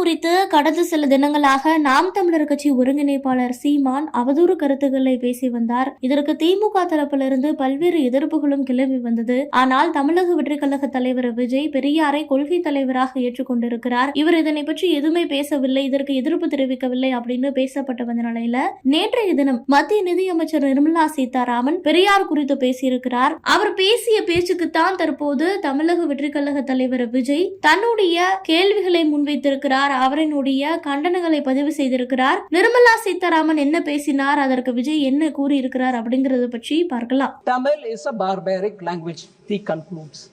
குறித்து கடந்த சில தினங்களாக நாம் தமிழர் கட்சி ஒருங்கிணைப்பாளர் சீமான் அவதூறு கருத்துக்களை பேசி வந்தார். இதற்கு திமுக தரப்பிலிருந்து பல்வேறு எதிர்ப்புகளும் கிளம்பி வந்தது. ஆனால் தமிழக வெற்றிக் கழக தலைவர் விஜய் பெரியாரை கொள்கை தலைவராக ஏற்றுக்கொண்டிருக்கிறார். இவர் இதனை பற்றி எதுவுமே பேசவில்லை இதற்கு எதிர்ப்பு தெரிவிக்கவில்லை அப்படின்னு பேசப்பட்டு வந்த நிலையில நேற்றைய தினம் மத்திய நிதியமைச்சர் நிர்மலா சீதாராமன் பெரியார் குறித்து பேசியிருக்கிறார். அவர் பேசிய பேச்சுக்குத்தான் தற்போது தமிழக வெற்றிக் கழக தலைவர் விஜய் தன்னுடைய கேள்விகளை முன்வைத்திருக்கிறார். பேசினார் அவரினுடைய கண்டனங்களை பதிவு செய்திருக்கிறார் நிர்மலா சீதாராமன் என்ன பேசினார் அதற்கு விஜய் என்ன கூறியிருக்கிறார் அப்படிங்கறத பற்றி பார்க்கலாம் Tamil is a barbaric language the concludes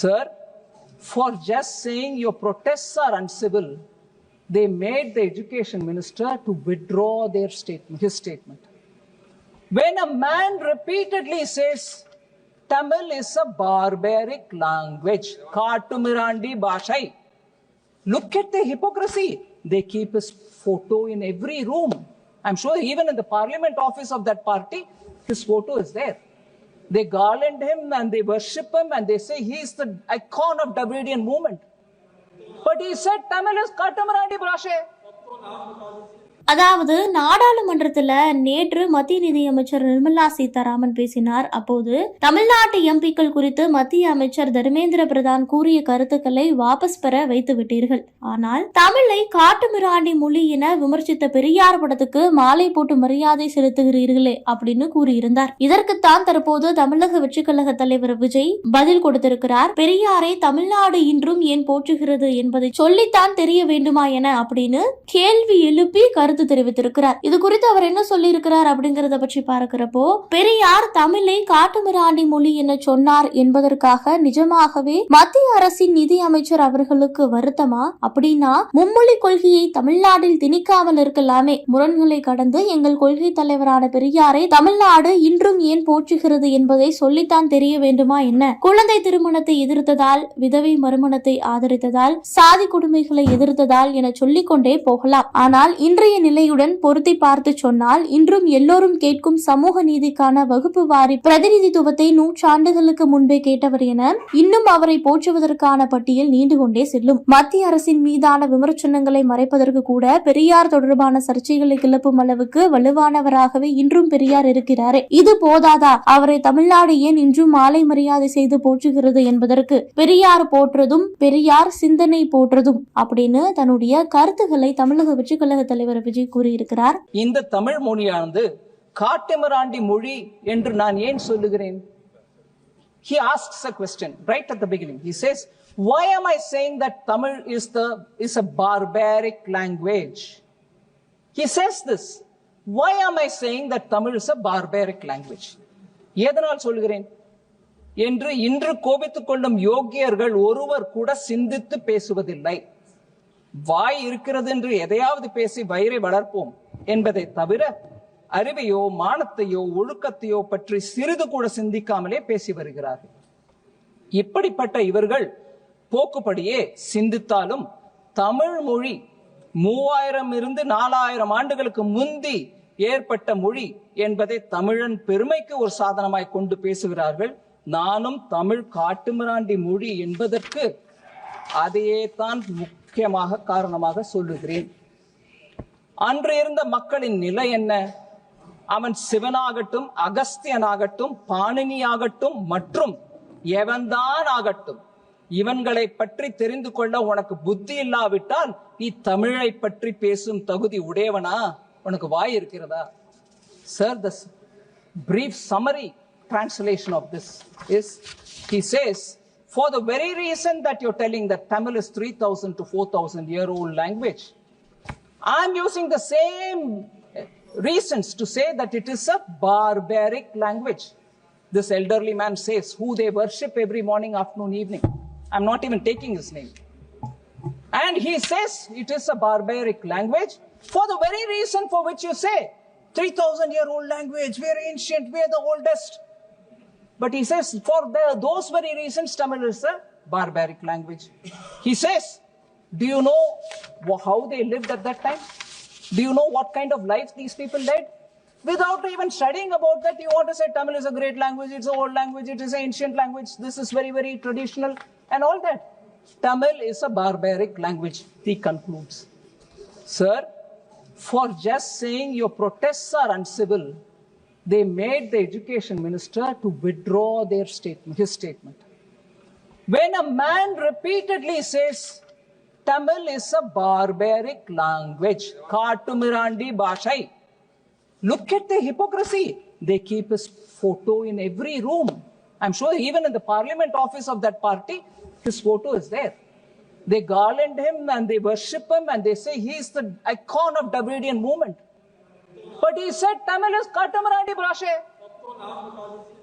sir for just saying your protest are insensible they made the education minister to withdraw their statement his statement. When a man repeatedly says, Tamil is a barbaric language, Katumurandi Bashai, look at the hypocrisy. They keep his photo in every room. I'm sure even in the parliament office of that party, his photo is there. They garland him and they worship him and they say he is the icon of Dravidian movement. But he said Tamil is Katamarandi Brashe. அதாவது நாடாளுமன்றத்துல நேற்று மத்திய நிதியமைச்சர் நிர்மலா சீதாராமன் பேசினார். அப்போது தமிழ்நாட்டு எம்பிக்கள் குறித்து மத்திய அமைச்சர் தர்மேந்திர பிரதான் கூறிய கருத்துக்களை வாபஸ் பெற வைத்து விட்டீர்கள். ஆனால் தமிழை காட்டுமிராண்டி மொழி என விமர்சித்த பெரியார் படத்துக்கு மாலை போட்டு மரியாதை செலுத்துகிறீர்களே அப்படின்னு கூறியிருந்தார். இதற்குத்தான் தற்போது தமிழக வெற்றி கழக தலைவர் விஜய் பதில் கொடுத்திருக்கிறார். பெரியாரை தமிழ்நாடு இன்றும் ஏன் போற்றுகிறது என்பதை சொல்லித்தான் தெரிய வேண்டுமா என அப்படின்னு கேள்வி எழுப்பி கருத்து கருத்து தெரிவித்திருக்கிறார். இது குறித்து அவர் என்ன சொல்லியிருக்கிறார் அப்படிங்கறத பற்றி பார்க்கிறப்போ பெரியார் தமிழை காட்டுமிராண்டி மொழி என சொன்னார் என்பதற்காக நிஜமாகவே மத்திய அரசின் நிதி அமைச்சர் அவர்களுக்கு வருத்தமா? அப்படின்னா மும்மொழி கொள்கையை தமிழ்நாட்டில் திணிக்காமல் இருக்கலாமே. முரண்களை கடந்து எங்கள் கொள்கை தலைவரான பெரியாரை தமிழ்நாடு இன்றும் ஏன் போற்றுகிறது என்பதை சொல்லித்தான் தெரிய வேண்டுமா என்ன? குழந்தை திருமணத்தை எதிர்த்ததால் விதவை மறுமணத்தை ஆதரித்ததால் சாதி கொடுமைகளை எதிர்த்ததால் என சொல்லிக்கொண்டே போகலாம். ஆனால் இன்றைய நிலையுடன் பொருத்தி பார்த்து சொன்னால் இன்றும் எல்லோரும் கேட்கும் சமூக நீதிக்கான வகுப்பு வாரி பிரதிநிதித்துவத்தை நூற்றாண்டுகளுக்கு முன்பே கேட்டவர் என இன்னும் அவரை போற்றுவதற்கான பட்டியல் நீண்டு கொண்டே செல்லும். மத்திய அரசின் மீதான விமர்சனங்களை மறைப்பதற்கு கூட பெரியார் தொடர்பான சர்ச்சைகளை கிளப்பும் அளவுக்கு வலுவானவராகவே இன்றும் பெரியார் இருக்கிறாரே. இது போதாதா? அவரை தமிழ்நாடு ஏன் இன்றும் மாலை மரியாதை செய்து போற்றுகிறது என்பதற்கு பெரியார் போற்றதும் பெரியார் சிந்தனை போற்றதும் அப்படின்னு தன்னுடைய கருத்துக்களை தமிழக வெற்றிக் கழக தலைவர் விஜய் விஜய் கூறியிருக்கிறார் இந்த தமிழ் மொழியானது காட்டுமிராண்டி மொழி என்று நான் ஏன் சொல்லுகிறேன் he asks a question right at the beginning he says why am i saying that tamil is the is a barbaric language he says this why am i saying that tamil is a barbaric language எதனால் சொல்கிறேன் என்று இன்று கோபித்துக் கொள்ளும் யோகியர்கள் ஒருவர் கூட சிந்தித்து பேசுவதில்லை வாய் இருக்கிறது என்று எதையாவது பேசி வயிறை வளர்ப்போம் என்பதை தவிர அறிவையோ மானத்தையோ ஒழுக்கத்தையோ பற்றி சிறிது கூட சிந்திக்காமலே பேசி வருகிறார்கள். இப்படிப்பட்ட இவர்கள் போக்குப்படியே சிந்தித்தாலும் தமிழ் மொழி மூவாயிரம் இருந்து நாலாயிரம் ஆண்டுகளுக்கு முந்தி ஏற்பட்ட மொழி என்பதை தமிழன் பெருமைக்கு ஒரு சாதனமாய் கொண்டு பேசுகிறார்கள். நானும் தமிழ் காட்டுமிராண்டி மொழி என்பதற்கு அதையே தான் முக்கியமாக காரணமாக சொல்லுகிறேன். அன்று இருந்த மக்களின் நிலை என்ன? அவன் சிவனாகட்டும் அகஸ்தியனாகட்டும் பாணினியாகட்டும் மற்றும் எவன்தான் ஆகட்டும் இவன்களை பற்றி தெரிந்து கொள்ள உனக்கு புத்தி இல்லாவிட்டால் நீ தமிழை பற்றி பேசும் தகுதி உடையவனா? உனக்கு வாய் இருக்கிறதா? Sir the brief summary translation of this is he says for the very reason that you're telling that tamil is 3000 to 4000 year old language i'm using the same reasons to say that it is a barbaric language. This elderly man says who they worship every morning afternoon evening. I'm not even taking his name. And he says it is a barbaric language for the very reason for which you say 3000 year old language, we are ancient, we are the oldest. But he says for the, those very reasons, Tamil is a barbaric language. He says, do you know how they lived at that time? Do you know what kind of life these people led? Without even studying about that, you want to say Tamil is a great language, it's an old language, it is an ancient language, this is very, very traditional, and all that. Tamil is a barbaric language, he concludes. Sir, for just saying your protests are uncivil, they made the education minister to withdraw their statement, his statement. When a man repeatedly says Tamil is a barbaric language, Katumirandi Bashai, look at the hypocrisy. They keep his photo in every room. I'm sure even in the parliament office of that party, his photo is there. They garland him and they worship him and they say he is the icon of Dravidian movement. But he said Tamil is Katamarandi Bhashe.